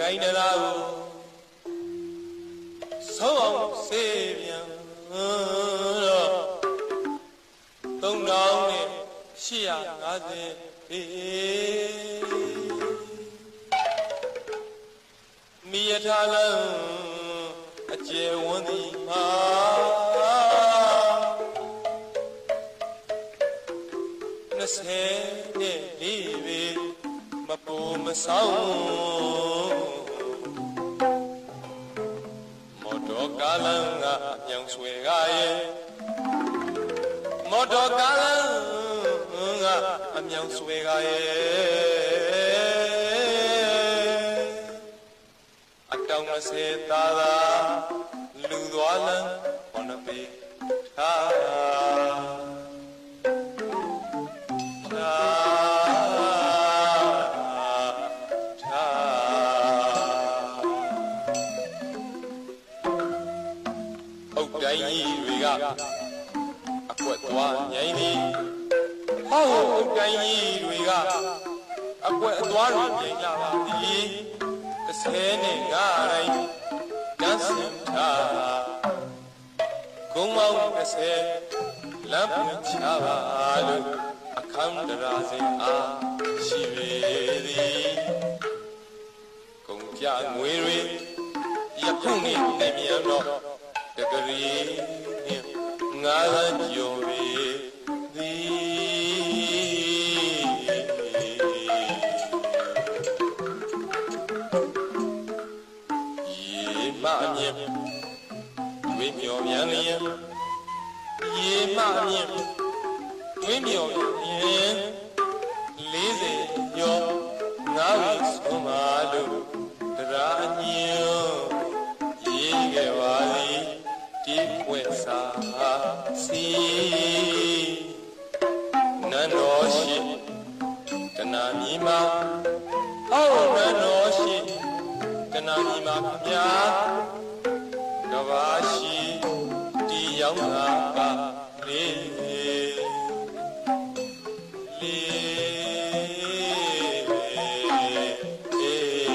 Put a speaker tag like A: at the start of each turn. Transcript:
A: ကိုင်းတရားကိုဆုံးအောင်စေပြန်တော့သုံးတောင်းနဲ့850ပေမိယထာလံအကျယ်ဝန်းသည်မှာ20နဲ့လေးပေ မပူမဆောင်မော်တော်ကားလမ်းကအမြောင်ဆွဲကရဲ့မော်တော်ကားလမ်းကအမြောင်ဆွဲကရဲ့အတောင်20သာသာလူသွားလမ်းဘောနပေထား ဟုတ်တိုင်းကြီးတွေကအကွက်သွားငိမ့်နေဟောဟုတ်တိုင်းကြီးတွေကအကွက်အသွားတွေငိမ့်လာပါသည်တစ်ဆယ်နဲ့ငါတိုင်းတန်းစင်ထားကုန်းမောင်းတစ်ဆယ်လမ်းပွင့်ချပါလို့အခမ်းတရာစင်အားရှိပေသည်ကုန်းပြငွေတွေယခုနေ့နေမြန်တော့ တကရီငါးလမ်းကျော်ပေသည်ရေမမြင်ဝိမြော်မြန်လျင်ရေမမြင်ဝိမြော်မြန်40ကျော်ငါ့ဝီဆုံးပါလို့ ပြေပွက်စာစီနန္တော်ရှိတဏှာမီမာအောက်နန္တော်ရှိတဏှာမီမာဖျားတပါရှိဒီရောက်တာပါလေးလေး